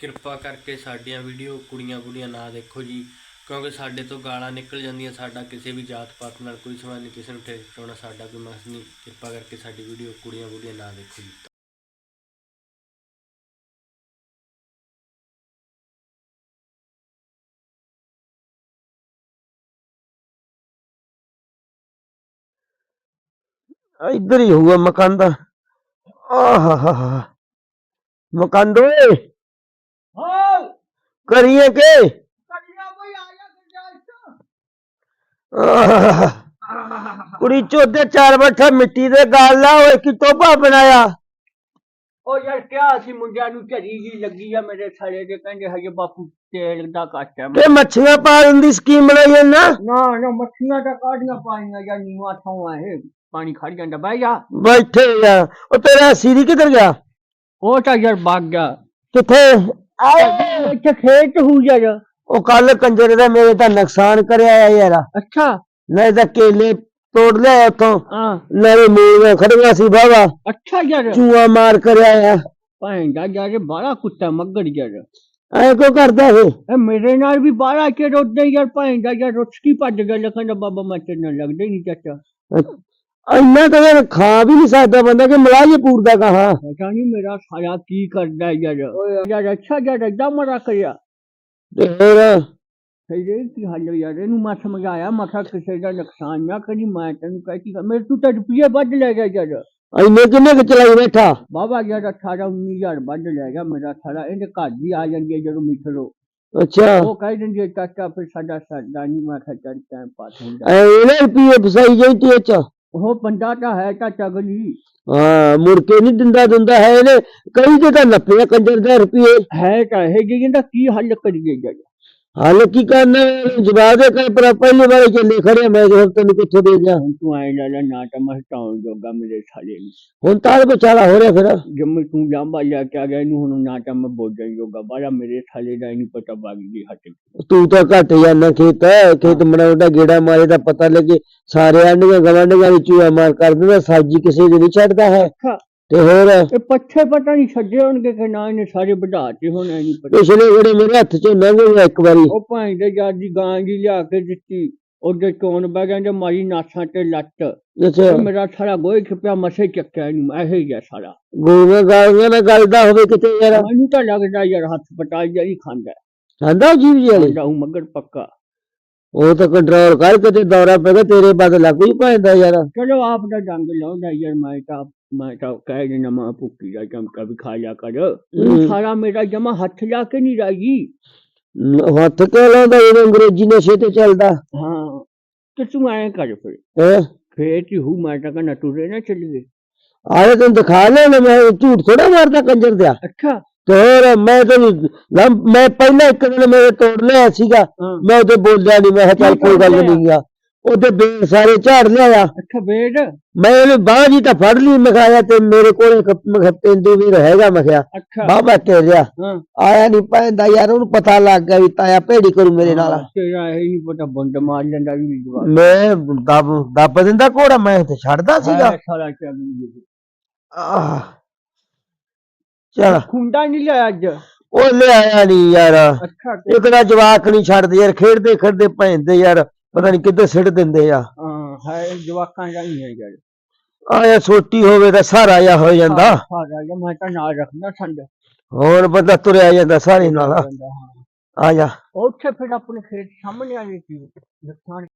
ਕਿਰਪਾ ਕਰਕੇ ਸਾਡੀਆਂ ਵੀਡੀਓ ਕੁੜੀਆਂ ਕੁੜੀਆਂ ਨਾ ਦੇਖੋ ਜੀ, ਕਿਉਂਕਿ ਸਾਡੇ ਤੋਂ ਗਾਲਾਂ ਨਿਕਲ ਜਾਂਦੀਆਂ, ਸਾਡਾ ਕਿਸੇ ਵੀ ਜਾਤ ਪਾਤ ਨਾਲ ਕੋਈ ਸੰਬੰਧ ਨਹੀਂ, ਕਿਸੇ ਨੂੰ ਠੇਕ ਚੋਣਾ ਸਾਡਾ ਕੋਈ ਮਕਸਦ ਨਹੀਂ। ਕਿਰਪਾ ਕਰਕੇ ਸਾਡੀ ਵੀਡੀਓ ਕੁੜੀਆਂ ਕੁੜੀਆਂ ਨਾ ਦੇਖੋ ਜੀ। ਇੱਧਰ ਹੀ ਹੋਊਗਾ ਮਕਾਨ ਦਾ ਆਹਾਹਾ ਮਕਾਨ ਦੋਏ ਹਾਂ। ਕਰੀਏ ਕੇ? ਆ ਆਹ, ਕੁੜੀ ਚੋਦੇ ਚਾਰ ਬੈਠਾ ਮਿੱਟੀ ਦੇ ਗਾਲ ਲਾ ਓਏ ਕਿ ਟੋਪਾ ਬਣਾਇਆ? ਉਹ ਯਾਰ ਕਿਆ ਸੀ ਮੁੰਡਿਆਂ ਨੂੰ ਝੜੀ ਜੀ ਲੱਗੀ ਆ ਮੇਰੇ ਥੜੇ ਦੇ ਕਹਿੰਦੇ ਹਜੇ ਬਾਪੂ ਤੇਲ ਦਾ ਘੱਟ ਹੈ ਤੇ ਮੱਛੀਆਂ ਪਾਲਣ ਦੀ ਸਕੀਮ ਬਣਾਈ ਹੈ ਨਾ ਨਾ ਨਾ ਮੱਛੀਆਂ ਤਾਂ ਕਾਢੀਆਂ ਪਾਈਆਂ ਜਾਂ ਨੀਵਾ ਥਾਂ ਹੈ ਪਾਣੀ ਖੜ ਜਾਂਦਾ ਬਹਿ ਜਾ। ਬੈਠੇ ਯਾਰ ਉਹ ਤੇਰਾ ਸੀਰੀ ਕਿੱਧਰ ਗਿਆ? ਉਹ ਤਾਂ ਯਾਰ ਭੱਗ ਗਿਆ। ਕਿੱਥੇ? ਇੱਥੇ ਖੇਤ ਹੋ ਜਾ ਉਹ ਕੱਲ ਕੰਜਰ ਦਾ ਮੇਰੇ ਤਾਂ ਨੁਕਸਾਨ ਕਰਿਆ ਆ ਯਾਰ। ਅੱਛਾ। ਨਹੀਂ ਤਾਂ ਕੇਲੇ ਤੋੜ ਲਿਆ ਉੱਥੋਂ। ਹਾਂ। ਨਾਲੇ ਮੂਲੀਆਂ ਖੜੀਆਂ ਸੀ ਬਾਵਾ ਅੱਛਾ ਯਾਰ ਚੂਆ ਮਾਰ ਕਰਿਆ ਆ। ਭਾਂ ਦਾ ਯਾਰ ਬੜਾ ਕੁੱਤਾ ਮੱਗੜ ਯਾਰ ਐ ਕੋ ਕਰਦਾ ਇਹ? ਮੇਰੇ ਨਾਲ ਵੀ ਬਾਰਾ ਕੇ ਰੋਦੇ ਯਾਰ ਭਾਂ ਦਾ ਯਾਰ ਰੁੱਛਕੀ ਭੱਜ ਗਿਆ। ਲਖਣ ਦਾ ਬਾਬਾ ਮੈਂ ਤੇਰੇ ਨਾਲ ਲੱਗਦਾ ਨਹੀਂ ਚਾਚਾ। ਇੰਨਾ ਯਾਰ ਖਾ ਵੀ ਨਹੀਂ ਸਕਦਾ ਬੰਦਾ ਕਿ ਮਲਾਈ ਪੂਰਦਾ ਕਹਾ ਪਤਾ ਨਹੀਂ ਮੇਰਾ ਸਾਲਾ ਕੀ ਕਰਦਾ ਯਾਰ। ਯਾਰ ਅੱਛਾ ਯਾਰ ਏਦਾਂ ਮਰਾ ਕਰਿਆ। ਤੇ ਹੋਰ? ਸਹੀ ਜੇ ਕੀ ਹਾਲ ਹੈ ਯਾਰ ਇਹਨੂੰ ਮੈਂ ਸਮਝਾਇਆ ਮੈਂ ਕਿਹਾ ਕਿਸੇ ਦਾ ਨੁਕਸਾਨ ਨਾ ਕਰੀ ਮੈਂ ਤੈਨੂੰ ਕਹਿਤੀ ਮੇਰੇ ਤੂੰ ਤਾਂ ਰੁਪਈਏ ਵੱਧ ਲੈ ਗਿਆ ਯਾਰ। ਇੰਨੇ ਕਿੰਨੇ ਕੁ ਚਲਾਈ ਬੈਠਾ? ਬਾਬਾ ਯਾਰ 18 19000 ਵੱਧ ਲੈ ਗਿਆ ਮੇਰਾ ਸਾਰਾ ਇਹਦੇ ਘਰ ਦੀ ਆ ਜਾਂਦੀ ਹੈ ਜਦੋਂ ਮਿੱਠਰੋ। ਅੱਛਾ। ਉਹ ਕਹਿ ਦਿੰਦੀ ਹੈ ਚਾਚਾ ਫਿਰ ਸਾਡਾ ਸਰਦਾ ਨਹੀਂ ਮੈਂ ਕਿਹਾ ਚੱਲ ਟਾਈਮ ਪਾਸ ਹੁੰਦਾ ਐ ਇਹਨੇ ਰੁਪਏ ਫਸਾਈ ਜਾਈ ਤੇ ਚ। ਉਹ ਬੰਦਾ ਤਾਂ ਹੈ ਚਾਚਾ ਗਲੀ ਹਾਂ ਮੁੜ ਕੇ ਨਹੀਂ ਦਿੰਦਾ ਦਿੰਦਾ ਹੈ ਇਹਨੇ। ਕਈ ਤੇ ਤਾਂ ਨੱਪਿਆ ਕੰਜਰ ਦਾ ਰੁਪਏ। ਹੈ ਤਾਂ ਹੈ ਜੀ ਇਹਦਾ ਕੀ ਹੱਲ ਕਰੀਏ ਯਾਰ ਹਾਲ ਕੀ ਕਰਨਾ ਜਵਾਬ ਦੇ ਕਰ ਪਰ ਪਹਿਲੀ ਵਾਰ ਚੱਲੇ ਖੜੇ ਮੈਂ ਕਿਹਾ ਤੈਨੂੰ ਕਿੱਥੋਂ ਦੇ ਜਾ ਹੁਣ ਤੂੰ ਆਏ ਲੈ ਨਾ ਤਾਂ ਮੈਂ ਹਟਾਉਣ ਜੋਗਾ ਮੇਰੇ ਸਾਲੇ ਨੂੰ। ਹੁਣ ਤਾਂ ਬਚਾਲਾ ਹੋ ਰਿਹਾ ਫਿਰ। ਜੰਮੇ ਤੂੰ ਜਾਂਬਾ ਲਿਆ ਕੇ ਆ ਗਿਆ ਇਹਨੂੰ ਹੁਣ ਨਾ ਤਾਂ ਮੈਂ ਬੋਲਣ ਜੋਗਾ। ਬਾਰਾ ਮੇਰੇ ਸਾਲੇ ਦਾ ਨਹੀਂ ਪਤਾ ਬਾਗ ਦੀ ਹੱਟ ਤੂੰ ਤਾਂ ਘੱਟ ਜਾਣਾ ਖੇਤ ਖੇਤ ਬਣਾਉਂਦਾ ਗੇੜਾ ਮਾਰੇ ਦਾ ਪਤਾ ਲੱਗੇ। ਸਾਰੇ ਆਂਡੀਆਂ ਗਵਾਂਡੀਆਂ ਵਿੱਚ ਚੂਹਾ ਮਾਰ ਕਰ ਦਿੰਦਾ ਸਬਜ਼ੀ ਕਿਸੇ ਦੀ ਨਹੀਂ ਛੱਡਦਾ ਹੈ। ਤੇ ਹੋਰ? ਇਹ ਪੱਛੇ ਪਤਾ ਨਹੀਂ ਛੱਡੇ ਹੋਣਗੇ ਕਿ ਨਾ ਇਹਨੇ ਸਾਰੇ ਵਧਾਤੇ ਹੁਣ ਨਹੀਂ ਪਤਾ ਪਿਛਲੇ ਜਿਹੜੇ ਮੇਰੇ ਹੱਥ ਚੋਂ ਲੰਘ ਗਿਆ ਇੱਕ ਵਾਰੀ। ਉਹ ਭਾਈ ਦੇ ਯਾਰ ਦੀ ਗਾਂ ਜੀ ਲਿਆ ਕੇ ਦਿੱਤੀ। ਉਹਦੇ ਕੋਨ ਬਹਿ ਗਿਆ ਤੇ ਮਾਰੀ ਨਾਸਾਂ ਤੇ ਲੱਤ। ਅੱਛਾ। ਮੇਰਾ ਸਾਰਾ ਗੋਈ ਖਿਪਿਆ ਮਸੇ ਚੱਕਿਆ ਇਹਨੂੰ ਇਹ ਹੀ ਗਿਆ ਸਾਰਾ। ਗੋਗਾ ਗਾਲੀਆਂ ਨਾਲ ਗਲਦਾ ਹੋਵੇ ਕਿਤੇ ਯਾਰ। ਮੈਨੂੰ ਤਾਂ ਲੱਗਦਾ ਯਾਰ ਹੱਥ ਪਟਾਈ ਜਾਈ ਖਾਂਦਾ। ਖਾਂਦਾ ਜੀਵ ਜੀ ਵਾਲੀ? ਹੂੰ ਮਗਰ ਪੱਕਾ। ਉਹ ਤਾਂ ਕੰਟਰੋਲ ਕਰ ਕਿਤੇ ਦੌਰਾ ਪੈਗਾ ਤੇਰੇ ਬਦ ਲੱਗ ਹੀ ਪੈਂਦਾ ਯਾਰ। ਚਲੋ ਆਪ ਦਾ ਜੰਗ ਲਾਉਂਦਾ ਯਾਰ ਮੈਂ ਤਾਂ ਮੈਂ ਤਾਂ ਕਹਿ ਦੇਣਾ ਮਾਂ ਭੁੱਕੀ ਦਾ ਚਮਕਾ ਵੀ ਖਾ ਜਾ ਕਰ। ਉਹ। ਸਾਰਾ ਮੇਰਾ ਜਮਾ ਹੱਥ ਜਾ ਕੇ ਨਹੀਂ ਰਾਜੀ ਹੱਥ ਕਿਉਂ ਲਾਉਂਦਾ ਇਹ ਅੰਗਰੇਜ਼ੀ ਨਸ਼ੇ ਤੇ ਚੱਲਦਾ? ਹਾਂ ਤੇ ਤੂੰ ਐਂ ਕਰ ਫਿਰ। ਹੈ? ਫੇਰ ਹੀ ਹੂੰ ਮੈਂ ਤਾਂ ਕਹਿੰਦਾ ਟੁਰੇ ਨਾ ਚੱਲੀਏ ਆਲੇ ਤੈਨੂੰ ਦਿਖਾ ਲੈ ਮੈਂ ਝੂਠ ਥੋੜਾ ਮਾਰਦਾ ਕੰਜਰ ਦਿਆ। ਅੱਛਾ। ਤੇ ਹੋਰ ਮੈਂ ਤਾਂ ਲੰਮ- ਮੈਂ ਪਹਿਲਾਂ ਇੱਕ ਦਿਨ ਮੇਰੇ ਤੋੜ ਲਿਆ ਸੀਗਾ। ਹਾਂ। ਮੈਂ ਉਹਦੇ ਬੋਲਿਆ ਨਹੀਂ ਮੈਂ ਕਿਹਾ ਚੱਲ ਕੀ ਕੋਈ ਗੱਲ ਤੋੜ ਲਿਆ? ਨਹੀਂ ਆ ਉਹਦੇ ਬੇਲ ਸਾਰੇ ਝਾੜ ਲਿਆ ਅੱਛਾ ਬੇੜ ਮੈਂ ਉਹਨੇ ਬਾਹ ਜੀ ਤਾਂ ਫੜ ਲਈ ਮੈਂ ਕਿਹਾ ਤੇ ਮੇਰੇ ਕੋਲ ਇੱਕ ਮੈਂ ਕਿਹਾ ਤੇਂਦੂ ਵੀਰ ਹੈਗਾ ਮੈਂ ਕਿਹਾ। ਅੱਛਾ। ਬਾਬਾ ਤੇਰਿਆ ਹਾਂ। ਆਇਆ ਨਹੀਂ ਪੈਂਦਾ ਯਾਰ ਉਹਨੂੰ ਪਤਾ ਲੱਗ ਗਿਆ ਵੀ ਤਾਇਆ ਭੇੜੀ ਕਰੂ ਮੇਰੇ ਨਾਲ। ਤੇਰਾ ਇਹ ਨਹੀਂ ਪਤਾ ਬੰਦ ਮਾਰ ਲੈਂਦਾ ਵੀ ਜਵਾਬ ਮੈਂ ਦੱਬ ਦੱਬ ਦਿੰਦਾ ਘੋੜਾ ਮੈਂ ਤੇ ਛੱਡਦਾ ਸੀਗਾ। ਵੀ। ਚੱਲ। ਖੁੰਡਾ ਨਹੀਂ ਲਿਆ ਅੱਜ? ਉਹ ਲਿਆਇਆ ਨਹੀਂ ਯਾਰ। ਤੇ- ਇੱਕ ਦਾ ਜਵਾਕ ਨਹੀਂ ਛੱਡਦੇ ਯਾਰ ਖੇਡਦੇ ਖੇਡਦੇ ਭੈਂਦੇ ਯਾਰ। ਪਤਾ ਨਹੀਂ ਕਿੱਧਰ ਸਿੱਟ ਦਿੰਦੇ ਆ। ਹਾਂ ਹੈ ਜਵਾਕਾਂ ਦਾ ਹੀ ਹੈ ਯਾਰ ਆਇਆ ਛੋਟੀ ਹੋਵੇ ਤਾਂ ਸਾਰਾ ਜਾ ਹੋ ਜਾਂਦਾ। ਸਾਰਾ ਜਿਹਾ ਮੈਂ ਤਾਂ ਨਾਲ ਰੱਖਣਾ ਠੰਡ। ਹੋਰ ਬੰਦਾ ਤੁਰਿਆ ਜਾਂਦਾ ਸਾਰੇ ਨਾਲ। ਆ ਜਾ ਉੱਥੇ ਫਿਰ ਆਪਣੇ ਖੇਤ ਸਾਹਮਣੇ ਆ ਗਈ ਨੁਕਸਾਨ।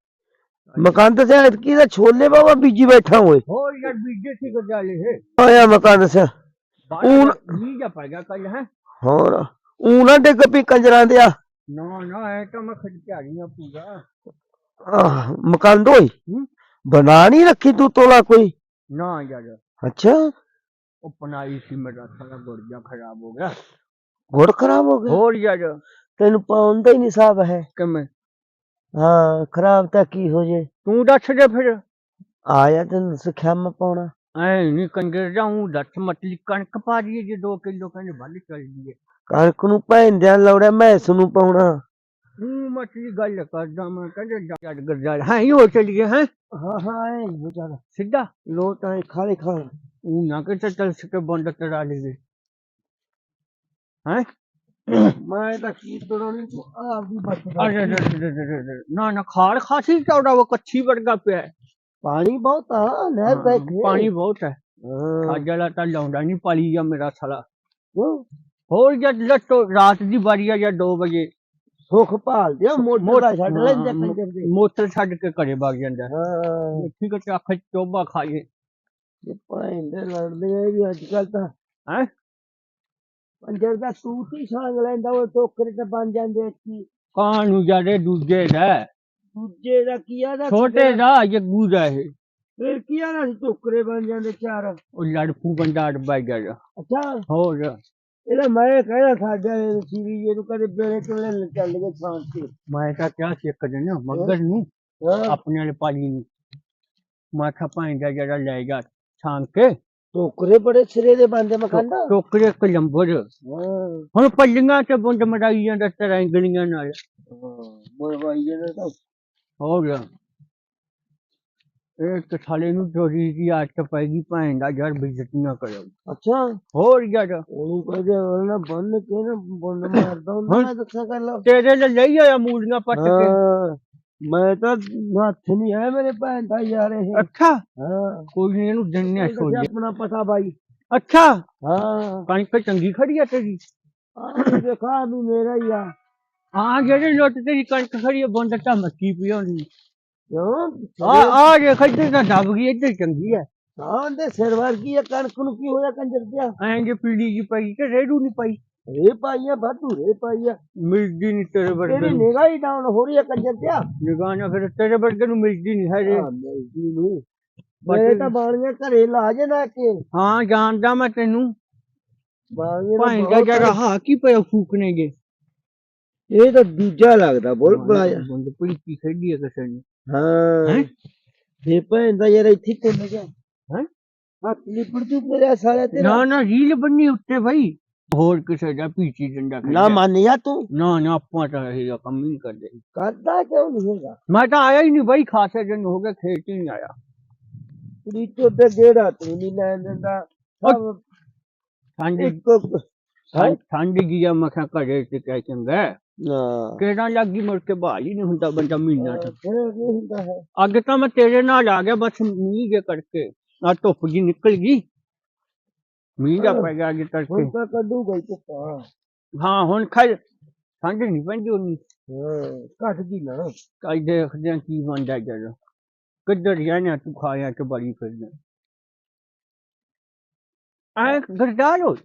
ਮਕਾਨ ਤੇ ਸਿਆ ਕੀ ਦਾ ਛੋਲੇ ਬਾਬਾ ਬੀਜੀ ਬੈਠਾ ਹੋਏ ਹੋਰ ਯਾਰ ਬੀਜੇ ਸੀ ਗਜਾਲੇ ਹੈ ਆਇਆ ਮਕਾਨ ਤੇ ਸਿਆ ਬਾਹਰ ਨਹੀਂ ਜਾ ਪਾਏਗਾ ਕੱਲ ਹੈ। ਹੋਰ ਊਂ ਨਾ ਡਿੱਗ ਪਈ ਕੰਜਰਾਂ ਦੇ ਆ। ਨਾ ਨਾ ਐ ਤਾਂ ਮੈਂ ਖੜ ਕੇ ਆ ਹਾਂ ਪੂਰਾ। ਹੂੰ। ਬਣਾ ਨਹੀਂ ਰੱਖੀ ਤੂੰ ਤੋਲਾ ਕੋਈ? ਨਾ ਯਾਰ। ਅੱਛਾ। ਉਹ ਪਨਾਈ ਸੀ ਮੇਰਾ ਸਾਰਾ ਗੁਰਜਾ ਖਰਾਬ ਹੋ ਗਿਆ। ਗੁੜ ਖਰਾਬ ਹੋ ਗਿਆ? ਹੋਰ ਯਾਰ। ਤੈਨੂੰ ਪਾਉਣ ਦਾ ਹੀ ਨਹੀਂ ਹਿਸਾਬ ਹੈ। ਕਿਵੇਂ? ਹਾਂ ਖਰਾਬ ਤਾਂ ਕੀ ਹੋ ਜੇ? ਤੂੰ ਦੱਸ ਦੇ ਫਿਰ। ਆਇਆ ਤੈਨੂੰ ਸਿੱਖਿਆ ਮੈਂ ਪਾਉਣਾ। ਐ ਨਹੀਂ ਕੰਜਰ ਜਾਉਂ ਦੱਸ ਮਤਲੀ ਕਣਕ ਪਾ ਦਈਏ ਜੇ 2 ਕਿਲੋ ਕਹਿੰਦੇ ਵੱਲ ਚੱਲ ਜੀਏ ਕਣਕ ਨੂੰ ਭੈਂਦਿਆਂ ਲੌੜਿਆ ਮੈਸ ਨੂੰ ਪਾਉਣਾ। ਹੂੰ ਮਤਲੀ ਗੱਲ ਕਰਦਾ ਮੈਂ ਕਹਿੰਦੇ ਜੱਟ ਗਰਜਾ ਹਾਂ ਹੀ ਹੋ ਚਲੀਏ ਹੈ ਹਾਂ ਹਾਂ ਐ ਹੋ ਚੱਲ ਸਿੱਧਾ ਲੋ ਤਾਂ ਖਾਲੇ ਖਾ ਉਹ ਨਾ ਕਿ ਚੱਲ ਸਕੇ ਬੰਦ ਤੜਾ ਲਈਏ ਹੈ ਮੈਂ ਤਾਂ ਕੀ ਤੜਾਉਣੀ ਤੂੰ ਆਪਦੀ ਬਚਦਾ ਅਰੇ ਰੇ ਰੇ ਰੇ ਰੇ ਰੇ। ਨਾ ਨਾ ਖਾਲ ਖਾਸੀ ਚੌੜਾ ਉਹ ਕੱਚੀ ਵਰਗਾ ਪਿਆ ਹੈ। ਪਾਣੀ ਬਹੁਤ ਆ ਨਹਿਰ ਦਾ ਹਾਂ, ਪਾਣੀ ਬਹੁਤ ਹੈ ਹਾਂ ਅੱਜ ਵਾਲਾ ਤਾਂ ਲਾਉਂਦਾ ਨਹੀਂ ਪਾਲੀ ਜਾਂ ਮੇਰਾ ਸਾਲਾ ਕਿਉਂ? ਹੋਰ ਜਦ ਲੱਟੋ ਰਾਤ ਦੀ ਵਾਰੀ ਆ ਜਾਂ 2 ਵਜੇ ਸੁੱਖ ਭਾਲਦੇ ਆ ਮੋਟਰ ਦਾ ਛੱਡ ਲੈਂਦੇ ਹਾਂ, ਕੰਜਰ ਦੇ। ਮੋਟਰ ਛੱਡ ਕੇ ਘਰੇ ਵਗ ਜਾਂਦਾ ਹੈ। ਹਾਂ ਠੀਕ ਹੈ ਚੱਖ ਚੋਬਾ ਖਾਏ ਇਹ ਭਾਂਡੇ ਲੜਦੇ ਆ ਵੀ ਅੱਜ ਕੱਲ ਤਾਂ। ਹੈ? ਪੰਜਰ ਦਾ ਸੂਟ ਹੀ ਸਾਂਗ ਲੈਂਦਾ ਉਹ ਟੋਕਰੇ ਤੇ ਬਣ ਜਾਂਦੇ ਕੀ ਕਾਂ। ਨੂੰ ਜਾਦੇ ਦੂਜੇ ਦਾ? ਹੈ। ਦੂਜੇ ਦਾ ਕੀ ਆ ਦਾ ਛੋਟੇ ਦਾ ਜੱਗੂ ਦਾ ਇਹ। ਫਿਰ ਕੀ ਆ ਨਾ ਟੋਕਰੇ ਬਣ ਜਾਂਦੇ ਚਾਰ। ਉਹ ਲੜਪੂ ਬੰਦਾ ਅੜਬਾ ਗਿਆ ਅੱਛਾ। ਹੋਰ। ਇਹਦਾ ਮੈਂ ਕਹਿਣਾ ਸਾਡੇ ਵਾਲੇ ਸੀਰੀ ਜੀ ਨੂੰ ਕਦੇ ਬੇੜੇ ਕੋਲੇ ਚੱਲ ਗਏ ਸ਼ਾਂਤੀ ਮੈਂ ਤਾਂ ਕਿਹਾ ਸੀ ਇੱਕ ਦਿਨ? ਮੱਗਰ ਨੂੰ? ਹਾਂ। ਆਪਣੇ ਵਾਲੇ ਪਾਲੀ ਨੂੰ। ਮੈਂ ਕਿਹਾ ਭਾਂਡਾ ਜਿਹੜਾ ਲੈ ਜਾ ਛਾਂਗ ਕੇ। ਟੋਕਰੇ ਬੜੇ ਸਿਰੇ ਦੇ ਬੰਦੇ ਮਖਾਂਦਾ ਟੋਕਰੇ ਕਲੰਬਰ ਹਾਂ। ਹੁਣ ਪੱਲੀਆਂ ਤੇ ਬੁੰਡ ਮੜਾਈ ਜਾਂਦਾ ਤਰੰਗਲੀਆਂ ਨਾਲ। ਤਾਂ। ਹੋਰ। ਇਹ ਤੇ ਸਾਲੇ ਨੂੰ ਚੋਰੀ ਦੀ ਆਦਤ ਪੈ ਗਈ ਭੈਣ ਦਾ ਯਾਰ ਬੇਇੱਜ਼ਤੀ ਨਾ ਕਰੋ। ਅੱਛਾ। ਹੋਰ ਯਾਰ ਉਹਨੂੰ ਕਹਦੇ ਉਹਨਾਂ ਬੰਨ ਕੇ ਨਾ ਬੰਨ ਮਾਰਦਾ ਉਹਨਾਂ ਹਾਂ। ਮੈਂ ਦੱਸਾਂ ਕਰ ਲਾ ਤੇਰੇ ਲਈ ਲਈ ਆਇਆ ਮੂਲੀਆਂ ਪੱਟ ਕੇ। ਮੈਂ ਤਾਂ ਹੱਥ ਨਹੀਂ ਹੈ ਮੇਰੇ ਭੈਣ ਦਾ ਯਾਰ ਇਹ। ਅੱਛਾ। ਹਾਂ। ਕੋਈ ਨਹੀਂ ਇਹਨੂੰ ਇਹ ਸੋਚ ਆਪਣਾ ਪਤਾ ਬਾਈ। ਅੱਛਾ। ਹਾਂ। ਕਣਕ ਚੰਗੀ ਖੜੀ ਆ ਤੇਰੀ। ਆਹ ਦੇਖਾ ਵੀ ਮੇਰਾ ਹੀ ਆ। ਹਾਂ ਜਿਹੜੇ ਲੁੱਟ ਤੇਰੀ ਕਣਕ ਖੜੀ ਆ ਬੰਦ ਤਾਂ ਮੱਕੀ ਪਿਉਣੀ ਕਿਉਂ? ਆ ਆ ਜੇ ਖੱਡੇ ਤਾਂ ਦਬ ਗਈ ਇੱਧਰ ਚੰਗੀ ਆ। ਹਾਂ ਦੇ ਸਿਰ ਵਰਗੀ ਆ ਕਣਕ ਨੂੰ ਕੀ ਹੋਇਆ ਕੰਜਰ ਦਿਆ ਐਂ ਜੇ ਪੀੜੀ ਜੀ ਪਈ ਤੇ ਰੇੜੂ ਨਹੀਂ ਪਈ? ਰੇ ਪਾਈਆ ਬਾਤੂ ਰੇ ਪਾਈਆ ਮਿਲਦੀ ਨਹੀਂ ਤੇਰੇ ਵਰਗੇ ਤੇਰੀ ਨੂੰ। ਨਿਗਾਹ ਹੀ ਡਾਊਨ ਹੋ ਰਹੀ ਆ ਕੰਜਰ ਦਿਆ ਨਿਗਾਹ ਫਿਰ ਤੇਰੇ ਵਰਗੇ ਨੂੰ ਮਿਲਦੀ ਨਹੀਂ ਹੈ ਜੇ। ਹਾਂ ਮਿਲਦੀ ਨੀ ਮੇਰੇ ਤਾਂ ਬਾਣੀਆਂ ਘਰੇ ਲਾ ਜੇ ਨਾ ਕੇ ਹਾਂ ਜਾਣਦਾ ਮੈਂ ਤੈਨੂੰ। ਭਾਈ ਦਾ ਹਾ ਕੀ ਪਿਆ ਇਹ ਤਾਂ ਦੂਜਾ ਲੱਗਦਾ ਬੋਲ ਬੁਲਾਇਆ ਬੰਦ ਪਈ ਕੀ ਖੇਡੀ ਆ ਕਿਸੇ ਨੇ। ਹਾਂ। ਹੈਂ? ਦੇ ਭੈਣ ਦਾ ਯਾਰ ਇੱਥੇ ਕੁੰਨ ਗਿਆ। ਹੈਂ? ਹੱਥ ਲਿਪੜ ਤੂੰ ਤੇਰਾ ਸਾਲਾ ਤੇਰਾ। ਨਾ ਨਾ ਰੀਲ ਬੰਨੀ ਉੱਤੇ ਭਾਈ ਹੋਰ ਕਿਸੇ ਦਾ ਪੀਚੀ ਡੰਡਾ ਨਾ ਖੇਡਿਆ। ਮੰਨਿਆ ਤੂੰ। ਨਾ ਨਾ ਆਪਾਂ ਤਾਂ ਇਹ ਜਿਹਾ ਕੰਮ ਹੀ ਨਹੀਂ ਕਰਦੇ। ਕਰਦਾ ਕਿਉਂ ਨਹੀਂ ਹੈਗਾ? ਮੈਂ ਤਾਂ ਆਇਆ ਹੀ ਨਹੀਂ ਭਾਈ ਖਾਸੇ ਦਿਨ ਹੋ ਗਏ ਖੇਤ ਹੀ ਨਹੀਂ ਆਇਆ। ਕੁੜੀ ਤੋਂ ਤੇ ਗੇੜਾ ਤੂੰ ਨਹੀਂ ਲੈਣ ਦਿੰਦਾ। ਸਭ ਠੰਡ ਇੱਕ ਠੰਡ- ਠੰਡ ਜੀ ਆ ਮੈਂ ਕਿਹਾ ਘਰੇ ਤੇ ਕਿਆ ਚੰਗਾ। ਹੈ। ਨਾ ਕਿਹੜਾ ਲੱਗੀ ਮੁੜ ਕੇ ਬਹਾਲ ਹੀ ਨਹੀਂ ਹੁੰਦਾ ਬੰਦਾ ਮਹੀਨਾ ਤੱਕ ਫਿਰ ਇਹ ਹੁੰਦਾ ਹੈ। ਅੱਗੇ ਤਾਂ ਮੈਂ ਤੇਰੇ ਨਾਲ ਆ ਗਿਆ ਬਸ ਮੀਂਹ ਜੇ ਕਰਕੇ। ਆ ਧੁੱਪ ਜੀ ਨਿਕਲ ਗਈ। ਮੀਂਹ ਦਾ ਪੈ ਗਿਆ ਅੱਗੇ ਹੁਣ ਤਾਂ ਕੱਢੂ ਗਈ ਧੁੱਪਾਂ ਹਾਂ। ਹੁਣ ਖੈਰ ਠੰਡ ਨਹੀਂ ਪੈਂਦੀ ਉਨੀ। ਹਾਂ ਘਟ ਗਈ ਨਾ। ਕਾਈ ਦੇਖਦੇ ਆ ਕੀ ਬਣਦਾ ਜਦੋਂ। ਕਿੱਧਰ ਜਾਣਾ ਤੂੰ ਖਾਇਆ ਤੇ ਬੜੀ ਫਿਰਦਾ। ਆ ਗਰਦਾਰ ਹੋ।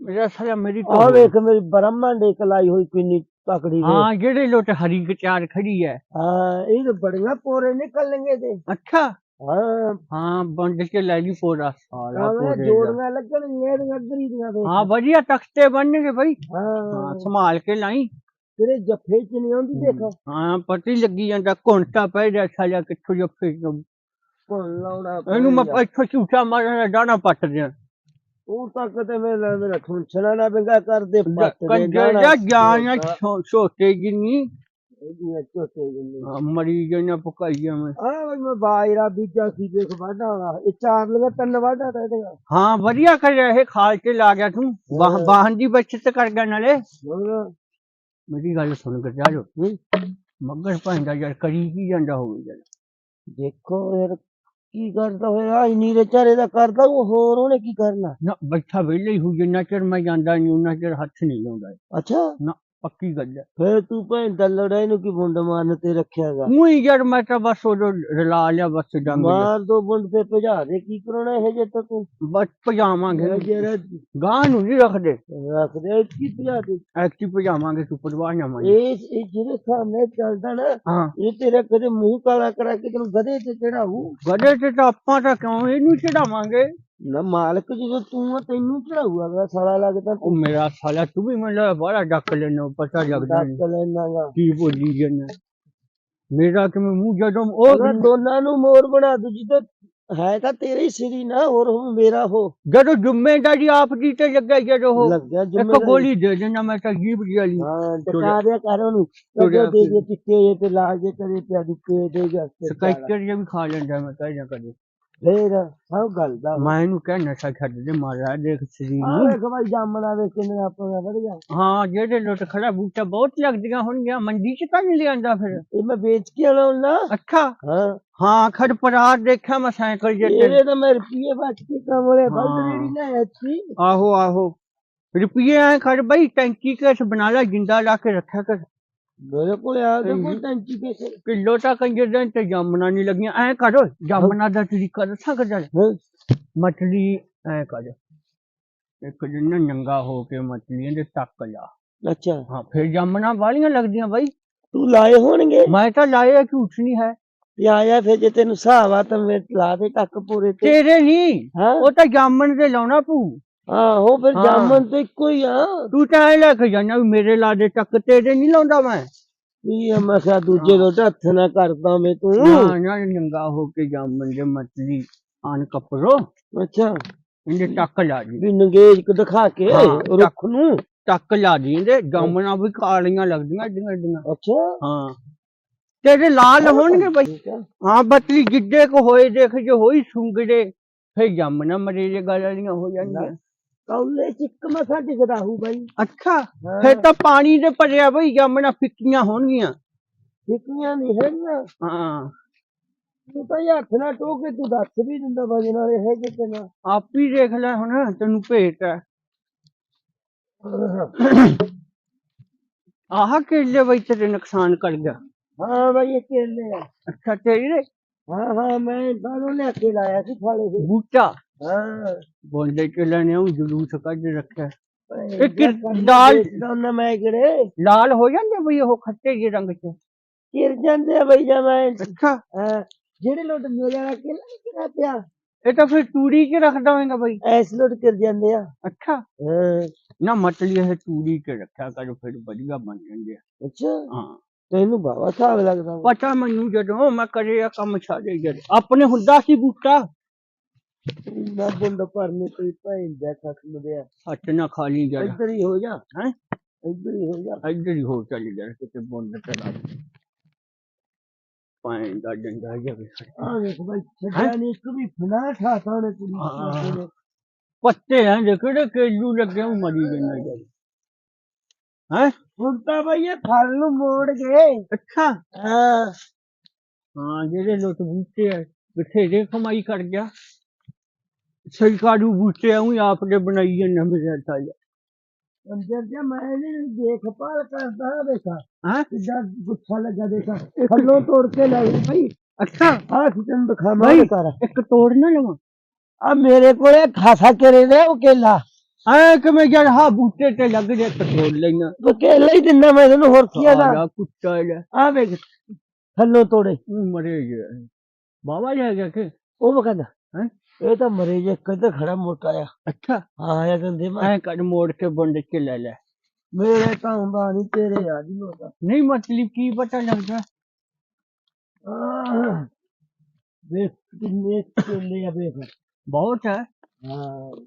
ਮੇਰਾ ਸਾਲਾ ਮੇਰੀ ਆ ਵੇਖ ਮੇਰੀ ਬ੍ਰਹਮਣ ਦੇ ਕਲਾਈ ਹੋਈ ਕਿੰਨੀ ਤਕੜੀ ਵੇ ਹਾਂ ਜਿਹੜੇ ਲੋਟ ਹਰੀ ਕਚਾਰ ਖੜੀ ਹੈ ਹਾਂ ਇਹ ਤਾਂ ਬੜੀਆਂ ਪੋਰੇ ਨਿਕਲਣਗੇ ਤੇ। ਅੱਛਾ। ਹਾਂ। ਹਾਂ ਬੰਦ ਕੇ ਲੈ ਲਈ ਪੋਰਾ ਸਾਲਾ ਆਵੇਂ ਪੋਰੇ ਦਾ। ਜੋੜੀਆਂ ਲੱਗਣਗੀਆਂ ਇਹਦੀਆਂ ਅਗਰੀ ਦੀਆਂ ਵੇ ਹਾਂ ਵਧੀਆ ਤਖਤੇ ਬਣਨਗੇ ਭਾਈ ਹਾਂ। ਹਾਂ ਸੰਭਾਲ ਕੇ ਲਾਈ। ਤੇਰੇ ਜੱਫੇ ਚ ਨਹੀਂ ਆਉਂਦੀ ਦੇਖ। ਹਾਂ ਪਤੀ ਲੱਗੀ ਜਾਂਦਾ ਘੁੰਟਾ ਪੈ ਜਾ ਸਾਲਾ ਕਿੱਥੋਂ ਜੱਫੇ ਤੋਂ ਕੋਲ ਲਾਉਣਾ ਇਹਨੂੰ ਮੈਂ ਪਏਗਾ। ਇੱਥੋਂ ਝੂਠਾ ਮਾਰਨ ਦਾ ਦਾਣਾ ਪੱਟ ਦਿਆਂ। ਤੂੰ ਤੱਕ ਤੇ ਮੇਰਾ ਮੇਰਾ ਖੁੰਛਣਾ ਨਾ ਬਿੰਗਾ ਕਰਦੇ ਪੱਟ ਦੇ ਕੰਜਰ ਦਾ ਜਾਨ। ਛੋਟੇ ਜਿੰਨੀ। ਹਾਂ, ਮਰੀ ਜਨਾ ਪਕਾਈਆ ਮੈਂ। ਆ ਬਈ ਮੈਂ ਬਾਇਰਾ ਬੀਜਾ ਸੀ ਦੇਖ ਵਾਢਾ ਵਾਲਾ। ਇਹ ਚਾਰ ਲਗਾ ਤਿੰਨ ਵਾਢਾ ਤਾਂ ਇਹਦੇ ਹਾਂ ਵਧੀਆ ਕਰ ਰਿਹਾ ਇਹ ਖਾਲ ਤੇ ਲਾ ਗਿਆ ਤੂੰ। ਵਾਹ ਵਾਹਨ ਦੀ ਬਚਤ ਕਰ ਗਿਆ ਨਾਲੇ। ਮੇਰੀ ਗੱਲ ਸੁਣ ਕੇ ਜਾ ਜੋ ਮੱਗਰ ਭਾਂਦਾ ਯਾਰ ਕਰੀ ਕੀ ਜਾਂਦਾ ਹੋਵੇ ਯਾਰ? ਦੇਖੋ ਯਾਰ ਕੀ ਕਰਦਾ ਹੋਇਆ? ਇੰਨੀ ਦੇ ਚਾਰੇ ਦਾ ਕਰਦਾ ਉਹ ਹੋਰ ਉਹਨੇ ਕੀ ਕਰਨਾ? ਨਾ ਬੈਠਾ ਵਿਹਲੇ ਹੀ ਹੋ ਜਿੰਨਾ ਚਿਰ ਮੈਂ ਜਾਂਦਾ ਨਹੀਂ ਉਹਨਾਂ ਚਿਰ ਹੱਥ ਨਹੀਂ ਲਾਉਂਦਾ। ਅੱਛਾ। ਨਾ। ਪੱਕੀ ਗੱਲ ਹੈ। ਫੇਰ ਤੂੰ ਭੈਣ ਦਾ ਲੜਾਈ ਨੂੰ ਕੀ ਬੁੰਡ ਮਾਰਨ ਤੇ ਰੱਖਿਆਗਾ? ਤੂੰ ਹੀ ਯਾਰ ਮੈਂ ਤਾਂ ਬਸ ਉਹ ਰਲਾ ਲਿਆ ਬਸ ਲਿਆ। ਮਾਰ ਦੋ ਬੁੰਡ ਤੇ ਭਜਾ ਦੇ ਕੀ ਕਰਾਉਣਾ ਇਹ ਜੇ ਤੱਕ ਬਸ ਪਜਾਵਾਂਗੇ ਜਿਹੜਾ ਗਾਂ ਨੂੰ ਨਹੀਂ ਰੱਖਦੇ। ਰੱਖ ਦੇ ਕੀ ਭਜਾ ਦੇ। ਐਕਟੀ ਪਜਾਵਾਂਗੇ ਤੂੰ ਪਰਵਾਹ ਨਾ ਮੰਨ ਇਹ ਇਹ ਜਿਹੜੇ ਸਾਹਮਣੇ ਚੱਲਦਾ ਨਾ ਇਹ ਤੇਰਾ ਕਦੇ ਮੂੰਹ ਕਾਲਾ ਕਰਾ ਕੇ ਤੈਨੂੰ ਗਧੇ ਤੇ ਚੜਾਊ? ਗੜੇ ਤੇ ਤਾਂ ਆਪਾਂ ਤਾਂ ਕਿਉਂ ਇਹਨੂੰ ਚੜਾਵਾਂਗੇ? ਨਾ ਮਾਲਕ ਜਦੋਂ ਤੂੰ ਆ ਤੈਨੂੰ ਚੜਾਊਗਾ ਅਗਲਾ ਸਾਲਾ ਲੱਗਦਾ ਉਹ ਮੇਰਾ ਸਾਲਾ ਤੂੰ ਵੀ ਮੈਨੂੰ ਬੜਾ ਡੱਕ ਲੈਣਾ ਪਤਾ ਲੱਗਦਾ ਨੀ ਡੱਕ ਲੈਣਾਗਾ ਕੀ ਬੋਲੀ ਜਾਂਦਾ। ਮੇਰਾ ਕਿਵੇਂ ਮੂੰਹ ਜਦੋਂ ਉਹ ਦੋਨਾਂ ਨੂੰ ਮੋਰ ਬਣਾ ਦੂ ਜਦੋਂ ਹੈ ਤਾਂ ਤੇਰੇ ਹੀ ਸਿਰੀ ਨਾ ਹੋਰ ਮੇਰਾ ਹੋ। ਜਦੋਂ ਜ਼ਿੰਮੇਦਾਰੀ ਆਪ ਦੀ ਤੇ ਲੱਗਾ ਜਦੋਂ ਉਹ। ਲੱਗਿਆ ਇੱਕ ਗੋਲੀ ਦੇ ਦੇਣਾ ਮੈਂ ਤਾਂ ਜੀਬ ਜੀ ਵਾਲੀ। ਹਾਂ ਟਕਾ ਦਿਆ ਕਰ ਉਹਨੂੰ। ਕਦੇ ਦੇ ਦੇ ਚਿੱਟੇ ਜੇ ਤੇ ਲਾਲ ਜੇ ਕਦੇ ਪਿਆ ਦੁੱਕੇ ਦੇ ਜਾ ਸਕਾਈਕਰ ਜੇ ਵੀ ਖਾ ਲੈਂਦਾ ਮੈਂ ਕਹਿ ਜਾਂ ਕਦੇ ਫੇਰ ਸਭ ਗੱਲ ਦਾ ਮੈਂ ਇਹਨੂੰ ਕਹਿ ਨਸ਼ਾ ਛੱਡ ਦੇ ਮਾਰਾ ਦੇਖ ਸਰੀਰ ਆ ਨੂੰ ਵੇਖ ਭਾਈ ਜਾਮਣਾ ਵੇਖ ਕਿੰਨੇ ਆਪਾਂ ਵਧੀਆ ਹਾਂ ਜਿਹੜੇ ਲੁੱਟ ਖੜਾ ਬੂਟਾ ਬਹੁਤ ਲੱਗਦੀਆਂ ਹੋਣਗੀਆਂ ਮੰਡੀ ਚ ਤਾਂ ਨਹੀਂ ਲਿਆਂਦਾ ਫਿਰ। ਇਹ ਮੈਂ ਵੇਚ ਕੇ ਆਉਣਾ ਅੱਛਾ। ਹਾਂ। ਹਾਂ ਖੜ ਪਰਾਰ ਦੇਖਿਆ ਮੈਂ ਸਾਈਕਲ ਜੇ ਤੇ ਇਹਦੇ ਤਾਂ ਮੈਂ ਰੁਪਏ ਬਚ ਕੇ ਕਮਰੇ ਹਾਂ। ਬੰਦ ਰੇੜੀ ਲੈ ਅੱਛੀ ਆਹੋ ਆਹੋ। ਰੁਪਈਏ ਐ ਖੜ ਬਈ ਟੈਂਕੀ ਕੇਸ ਬਣਾ ਲੈ ਜਿੰਦਾ ਲਾ ਕੇ ਰੱਖਿਆ ਕਰ ਮੇਰੇ ਕੋਲ ਆ ਕੇ ਸਹੀ। ਕੋਈ ਟੈਂਕੀ ਕੇ ਕਿਲੋ ਤਾਂ ਕੰਜਰ ਦੇ ਤੇ ਜਾਮਣਾ ਨਹੀਂ ਲੱਗੀਆਂ ਐ ਕਰੋ ਜਾਮਣਾ ਦਾ ਤਰੀਕਾ ਦੱਸਾਂ ਕਰ ਹਾਂ। ਮਛਲੀ ਐ ਕਰ ਇੱਕ ਦਿਨ ਨਾ ਨੰਗਾ ਹੋ ਕੇ ਮਛਲੀਆਂ ਦੇ ਟੱਕ ਲਾ। ਅੱਛਾ। ਹਾਂ ਫਿਰ ਜਾਮਣਾ ਵਾਲੀਆਂ ਲੱਗਦੀਆਂ ਬਾਈ। ਤੂੰ ਲਾਏ ਹੋਣਗੇ? ਮੈਂ ਤਾਂ ਲਾਇਆ ਝੂਠ ਨਹੀਂ ਹੈ। ਆਇਆ ਫਿਰ ਜੇ ਤੈਨੂੰ ਹਿਸਾਬ ਆ ਤਾਂ ਮੈਂ ਲਾ ਦੇ ਟੱਕ ਪੂਰੇ ਤੇ। ਤੇਰੇ ਨਹੀਂ ਹਾਂ। ਉਹ ਤਾਂ ਜਾਮਣ ਦੇ ਲਾਉਣਾ ਪੂ ਆਹੋ ਫਿਰ ਹਾਂ। ਜਾਮਨ ਤੇ ਇੱਕੋ ਹੀ ਆ। ਤੂੰ ਤਾਂ ਐ ਲੈ ਕੇ ਜਾਣਾ ਵੀ ਮੇਰੇ ਲਾ ਦੇ ਟੱਕ ਤੇਰੇ ਨਹੀਂ ਲਾਉਂਦਾ ਮੈਂ। ਕੀ ਆ ਮੈਂ ਕਿਹਾ ਦੂਜੇ ਲੋਟ ਹੱਥ ਨਾ ਕਰਦਾ ਮੈਂ ਤੂੰ। ਨਾ ਨਾ ਨੰਗਾ ਹੋ ਕੇ ਜਾਮਣ ਦੇ ਮਛਲੀ ਆਨ ਕਪਰੋ ਅੱਛਾ। ਇਹਦੇ ਟੱਕ ਲਾ ਦੀ ਵੀ ਨੰਗੇਜ ਕੋ ਦਿਖਾ ਕੇ ਹਾਂ, ਰੁੱਖ ਨੂੰ। ਟੱਕ ਲਾ ਦੀ ਇਹਦੇ। ਜਾਮਣਾ ਵੀ ਕਾਲੀਆਂ ਲੱਗਦੀਆਂ ਏਡੀਆਂ ਏਡੀਆਂ ਅੱਛਾ। ਹਾਂ। ਤੇਰੇ ਲਾਲ ਹੋਣਗੇ ਬਈ। ਠੀਕ ਆ। ਹਾਂ ਬਤਲੀ ਜਿੱਡੇ ਕੋ ਹੋਏ ਦੇਖ ਜੋ ਹੋਈ ਸੁੰਗੜੇ ਫੇ ਜਾਮਣਾ ਮਰੇ ਜੇ ਗੱਲ ਵਾਲੀਆਂ ਹੋ ਜਾਂਦੀਆਂ ਕੌਲੇ ਚ ਇੱਕ ਮਸਾ ਦਿਖਦਾ ਹੂ ਬਾਈ। ਅੱਛਾ ਹਾਂ। ਫੇ ਤਾਂ ਪਾਣੀ ਦੇ ਭਰਿਆ ਬਈ ਜਾਮਣਾ ਫਿੱਕੀਆਂ ਹੋਣਗੀਆਂ। ਟਿੱਕੀਆਂ ਨਹੀਂ ਹੈਗੀਆਂ। ਹਾਂ। ਤੂੰ ਤਾਂ ਇਹ ਹੱਥ ਨਾਲ ਟੋਕ ਕੇ ਤੂੰ ਦੱਸ ਵੀ ਦਿੰਦਾ ਵਜਨ ਵਾਲੇ ਹੈਗੇ ਕਿ ਨਾ। ਆਪ ਹੀ ਦੇਖ ਲੈ ਹੁਣ ਤੈਨੂੰ ਭੇਟ ਹੈ। ਆਹ ਕੇਲੇ ਬਈ ਤੇਰੇ ਨੁਕਸਾਨ ਕਰ ਗਿਆ। ਹਾਂ ਬਾਈ ਇਹ ਕੇਲੇ ਆ। ਅੱਛਾ ਤੇਰੇ? ਹਾਂ ਹਾਂ ਮੈਂ ਬਾਹਰੋਂ ਲੈ ਕੇ ਲਾਇਆ ਸੀ ਫਾਲੇ ਦੇ ਬੂਟਾ? ਹਾਂ। ਬੋਲਦੇ ਚਲੇ ਨੇ ਉਹ ਜਲੂਸ ਕੱਢ ਰੱਖਿਆ। ਇਹ ਕਿ- ਦਾਲ- ਨਾ ਮੈਂ ਕਿਹੜੇ ਲਾਲ ਹੋ ਜਾਂਦੇ ਬਈ ਉਹ ਖੱਟੇ ਜਿਹੇ ਰੰਗ ਚ? ਕਿਰ ਜਾਂਦੇ ਬਈ ਜਾ ਮੈਂ ਅੱਛਾ। ਹਾਂ ਜਿਹੜੇ ਲੋਟ ਮੇਰੇ ਵਾਲਾ ਕੇਲਾ ਨੀ ਕਿਹਾ ਪਿਆ? ਇਹ ਤਾਂ ਫਿਰ ਤੂੜੀ ਚ ਰੱਖਦਾ ਹੋਵੇਗਾ ਬਈ। ਐਸ ਲੋਟ ਕਰ ਜਾਂਦੇ ਆ। ਅੱਛਾ। ਹਾਂ। ਨਾ ਮਤਲੀ ਇਹ ਤੂੜੀ ਚ ਰੱਖਿਆ ਕਰ ਫਿਰ ਵਧੀਆ ਬਣ ਜਾਂਦੇ ਆ। ਅੱਛਾ। ਹਾਂ। ਤੈਨੂੰ ਬਾਵਾ ਸਾਬ ਲੱਗਦਾ ਵਾ। ਪਤਾ ਮੈਨੂੰ ਜਦੋਂ ਮੈਂ ਕਰਿਆ ਕੰਮ ਛੱਡੇ ਜਦ ਆਪਣੇ ਹੁੰਦਾ ਸੀ ਬੂਟਾ ਨਾ ਬੁੰਦ ਭਰਨੇ ਕੋਈ ਭੈਣ ਦਾ ਖਸਮ ਦਿਆ ਹੱਥ ਨਾ ਖਾਲੀ ਜਦ ਇੱਧਰ ਹੀ ਹੋ ਜਾ ਹੈ ਇੱਧਰ ਹੀ ਹੋ ਜਾ ਇੱਧਰ ਹੀ ਹੋ ਚੱਲ ਜਦ ਕਿਤੇ ਬੁੰਦ ਕਰਾ ਪਾਣੀ ਦਾ ਡੰਡਾ ਜਾਵੇ ਆ ਵੇਖ ਬਈ ਛੱਡਿਆ ਹੈਂ? ਨਹੀਂ ਇੱਕ ਵੀ ਫਨਾ ਠਾਤਾ ਨੇ ਕੁੜੀ ਹਾਂ। ਨੂੰ ਪੱਤੇ ਹੈ ਜਿਹੜੇ ਕਿਹੜੇ ਕੇਜੂ ਲੱਗੇ ਉਹ ਮਰੀ ਜਾਂਦਾ ਜਦ ਹੈ ਹੁਣ ਤਾਂ ਬਈ ਇਹ ਫਲ ਨੂੰ ਮੋੜ ਗਏ। ਅੱਛਾ। ਹਾਂ। ਹਾਂ ਜਿਹੜੇ ਲੋਕ ਬੂਟੇ ਆ ਬਥੇਰੇ ਕਮਾਈ ਕਰ ਗਿਆ। ਸਰਕਾਰੂ ਬੂਟੇ ਆਉਂ ਆਪ ਦੇ ਬਣਾਈ ਜਾਂ ਮੇਰੇ ਤਾਂ ਅੰਦਰ ਜੇ ਮੈਂ ਇਹਦੀ ਦੇਖਭਾਲ ਕਰਦਾ ਦੇਖਾ। ਹਾਂ? ਕਿੱਦਾਂ ਗੁੱਸਾ ਲੱਗਾ ਦੇਖਾ। ਥੱਲੋਂ ਤੋੜ ਕੇ ਲੈ ਗਈ ਭਾਈ ਅੱਛਾ। ਆ ਕਿਤਨ ਦਿਖਾਵਾਂ ਕਰ ਇੱਕ ਤੋੜ ਨਾ ਲਵਾਂ। ਆ ਮੇਰੇ ਕੋਲੇ ਖਾਸਾ ਕੇਰੇ ਦੇ ਉਹ ਕੇਲਾ। ਐ ਕਿਵੇਂ ਯਾਰ ਹਾ ਬੂਟੇ ਤੇ ਲੱਗ ਜੇ ਪੈਟਰੋਲ ਲੈਣਾ ਕੇਲਾ ਹੀ ਦਿੰਦਾ ਮੈਂ ਤੈਨੂੰ ਹੋਰ ਕੀ ਆਦਾ ਸਾਰਾ ਕੁੱਤਾ ਲੈ ਆ ਵੇਖ ਥੱਲੋਂ ਤੋੜੇ। ਮਰੇ ਗਿਆ। ਬਾਬਾ ਜੀ ਆ ਗਿਆ ਕਿ? ਉਹ ਕਹਿੰਦਾ ਹੈਂ? ਇਹ ਤਾਂ ਮਰੇ ਜੇ ਕਦ ਖੜਾ ਮੋਟਾ ਆ। ਅੱਛਾ। ਹਾਂ ਇਹ ਗੰਦੇ ਮੈਂ। ਕੱਢ ਮੋੜ ਕੇ ਬੰਡ ਚ ਲੈ ਲੈ। ਮੇਰੇ ਤਾਂ ਹੁੰਦਾ ਨਹੀਂ ਤੇਰੇ ਆ ਜੀ ਹੋਦਾ। ਨਹੀਂ ਮਤਲਬ ਕੀ ਪਤਾ ਲੱਗਦਾ? ਆਹ, ਵੇਖ ਕਿੰਨੇ ਕੇਲੇ ਆ ਵੇਖ। ਬਹੁਤ ਹੈ। ਹਾਂ।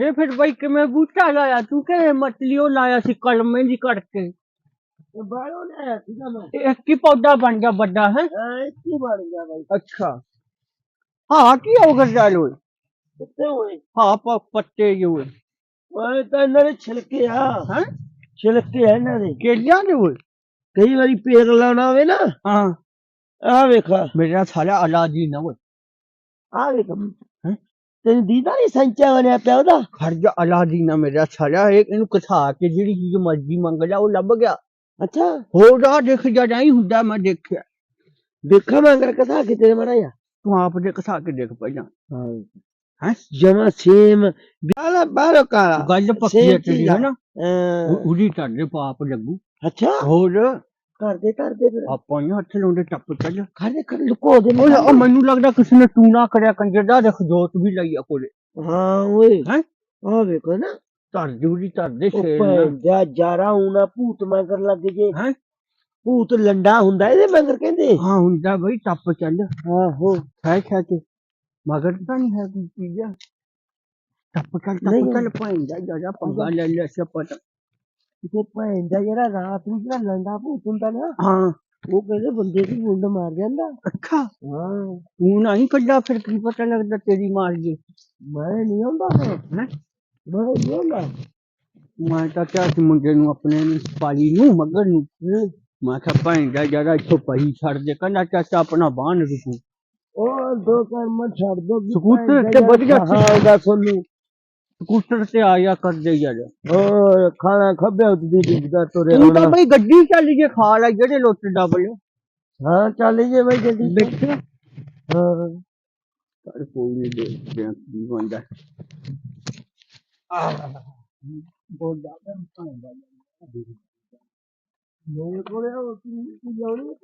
ਇਹ ਫਿਰ ਬਈ ਕਿਵੇਂ ਬੂਟਾ ਲਾਇਆ? ਤੂੰ ਕਿ ਮਤਲੀਓ ਲਾਇਆ ਸੀ ਕਲਮੇ ਦੀ ਕੱਟ ਕੇ ਇਹ ਬਾਹਰੋਂ ਲਿਆਇਆ ਸੀਗਾ ਮੈਂ। ਇਹ ਇੱਕ ਹੀ ਪੌਦਾ ਬਣ ਗਿਆ ਵੱਡਾ ਹੈ? ਹਾਂ ਇੱਥੇ ਬਣ ਗਿਆ ਬਾਈ। ਅੱਛਾ। ਹਾਂ ਕੀ ਹੋ ਗਿਆ ਲੋਏ ਕਿੱਥੇ ਹੋਏ? ਹਾਂ ਪ- ਪੱਤੇ ਜਿਹੇ ਹੋਏ। ਓਏ ਤਾਂ ਇਹਨਾਂ ਦੇ ਛਿਲਕੇ ਆ। ਹੈ? ਛਿਲਕੇ ਆ ਇਹਨਾਂ ਦੇ। ਕੇਲਿਆਂ ਦੇ ਹੋਏ ਕਈ ਵਾਰੀ ਪੇੜ ਲਾਉਣਾ ਹੋਵੇ ਨਾ। ਹਾਂ। ਆ ਵੇਖਾ। ਮੇਰਾ ਸਾਲਾ ਅਲਾਦੀ ਨਾ ਹੋਏ ਆ ਵੇਖ। ਹੈਂ? ਤੈਨੂੰ ਦੀਦਾ ਨਹੀਂ ਸੰਚਾ ਬਣਿਆ ਪਿਆ ਉਹਦਾ? ਖਰਜਾ ਅਲਾਦੀ ਨਾ ਮੇਰਾ ਸਾਲਾ ਇਹ ਇਹਨੂੰ ਕਥਾ ਕੇ ਜਿਹੜੀ ਚੀਜ਼ ਮਰਜ਼ੀ ਮੰਗ ਲਿਆ ਉਹ ਲੱਭ ਗਿਆ। ਅੱਛਾ। ਹੋਰ ਆ ਦੇਖ ਜਾ ਨਹੀਂ ਹੁੰਦਾ ਮੈਂ ਦੇਖਿਆ। ਦੇਖਾ ਮੰਗਰ ਕਥਾ ਕਿਤੇ ਮੜਾ ਆ ਤੂੰ ਆਪ ਦੇ ਕਥਾ ਕੇ ਦੇਖ ਪਹਿਲਾਂ। ਹਾਂ। ਹੈ? ਜਮਾ ਸੇਮ ਬਾਲਾ ਬਾਰੋ ਕਾਲਾ। ਗੱਲ ਪੱਕੀ ਹੈ ਤੇਰੀ ਹੈ ਨਾ? ਉਹਦੀ ਤੁਹਾਡੇ ਪਾਪ ਲੱਗੂ। ਅੱਛਾ। ਹੋਰ? ਕਰਦੇ ਕਰਦੇ ਫਿਰ। ਆਪਾਂ ਨੂੰ ਹੱਥ ਲਾਉਂਦੇ ਟੱਪ ਚੱਲ। ਕਰਦੇ ਕਰ ਲੁਕੋ ਦੇ ਓਏ ਉਹ ਮੈਨੂੰ ਲੱਗਦਾ ਕਿਸੇ ਨੇ ਟੂਣਾ ਕਰਿਆ ਕੰਜਰ ਦਾ ਦੇਖ ਜੋਤ ਵੀ ਲਈ ਆ ਕੋਲੇ। ਹਾਂ ਓਏ। ਹੈਂ? ਆ ਵੇਖੋ ਨਾ। ਧਰ ਜੂਰੀ ਧਰ ਦੇ ਉਹ ਸ਼ੇਰ ਨਾਲ। ਭੈਂਦਾ ਜਾਰਾ ਉਨਾ ਭੂਤ ਮੰਗਰ ਲੱਗ ਜੇ। ਹੈਂ? ਭੂਤ ਲੰਡਾ ਹੁੰਦਾ ਇਹਦੇ ਮੰਗਰ ਕਹਿੰਦੇ। ਹਾਂ ਹੁੰਦਾ ਬਈ ਟੱਪ ਚੱਲ। ਆਹੋ। ਹੈ ਖਾ ਕੇ। ਮਗਰ ਤਾਂ ਨਹੀਂ ਹੈ ਕੋਈ ਚੀਜ਼। ਟੱਪ ਚੱਲ ਨਹੀਂ। ਟੱਪ ਚੱਲ ਪੈਂਦਾ ਜਰਾ ਪੰਗਾ ਲੈ ਲੈ ਸਪਟ ਕਿਤੇ ਭੈਂਦਾ ਜਿਹੜਾ ਰਾਤ ਨੂੰ ਜਿਹੜਾ ਲੰਡਾ ਭੂਤ ਹੁੰਦਾ ਨਾ ਹਾਂ। ਉਹ ਕਹਿੰਦੇ ਬੰਦੇ ਦੀ ਗੁੰਡ ਮਾਰ ਜਾਂਦਾ। ਅੱਛਾ। ਹਾਂ। ਤੂੰ ਨਹੀਂ ਕੱਢਾ ਫਿਰ ਕੀ ਪਤਾ ਲੱਗਦਾ ਤੇਰੀ ਮਾਰ ਜੇ। ਮੈਂ ਨਹੀਂ ਆਉਂਦਾ ਹੈਂ? ਮੈਂ ਨਹੀਂ ਆਉਂਦਾ। ਮੈਂ ਤਾਂ ਕਿਹਾ ਸੀ ਮੁੰਡੇ ਨੂੰ ਆਪਣੇ ਨੂੰ ਪਾਲੀ ਨੂੰ ਮਗਰ ਨੂੰ। ਮੈਂ ਕਿਹਾ ਭੈਣ ਦਾ ਜਰਾ ਇੱਥੋਂ ਪਈ ਛੱਡ ਦੇ ਕਹਿੰਦਾ ਚਾਚਾ ਆਪਣਾ ਬਾਹਨ ਰੁਕੂ। ਉਹ ਦੋ ਕਰਮ ਛੱਡ ਦੋ। ਸਕੂਟਰ ਤੇ ਵਧੀਆ ਸੀ। ਹਾਂ ਦਾ ਸੋਨੂੰ ਸਕੂਟਰ ਤੇ ਆਇਆ ਕਰਦੇ ਯਾਰ ਹੋਰ ਖਾਣਾ ਖੱਬੇ ਉੱਤੇ ਡਿੱਗਦਾ ਤੁਰੇ ਤੂੰ ਤਾਂ ਹੋਣਾ ਬਈ ਗੱਡੀ ਚੱਲ ਜੇ ਖਾ ਲੈ ਜਿਹੜੇ ਲੁੱਟ ਡਬਲ ਹਾਂ ਚੱਲ ਜੇ ਬਈ ਜਲਦੀ ਦੇਖਿਆ ਹਾਂ ਪਰ ਕੋਈ ਨਹੀਂ ਦੇਖਦੇ ਆ ਕੀ ਬਣਦਾ ਬਹੁਤ ਜ਼ਿਆਦਾ ਨੁਕਸਾਨ ਦਾ ਮੇਰੇ ਕੋਲੇ ਉਹ ਕੀ ਕੀ ਲਾਉਣੀ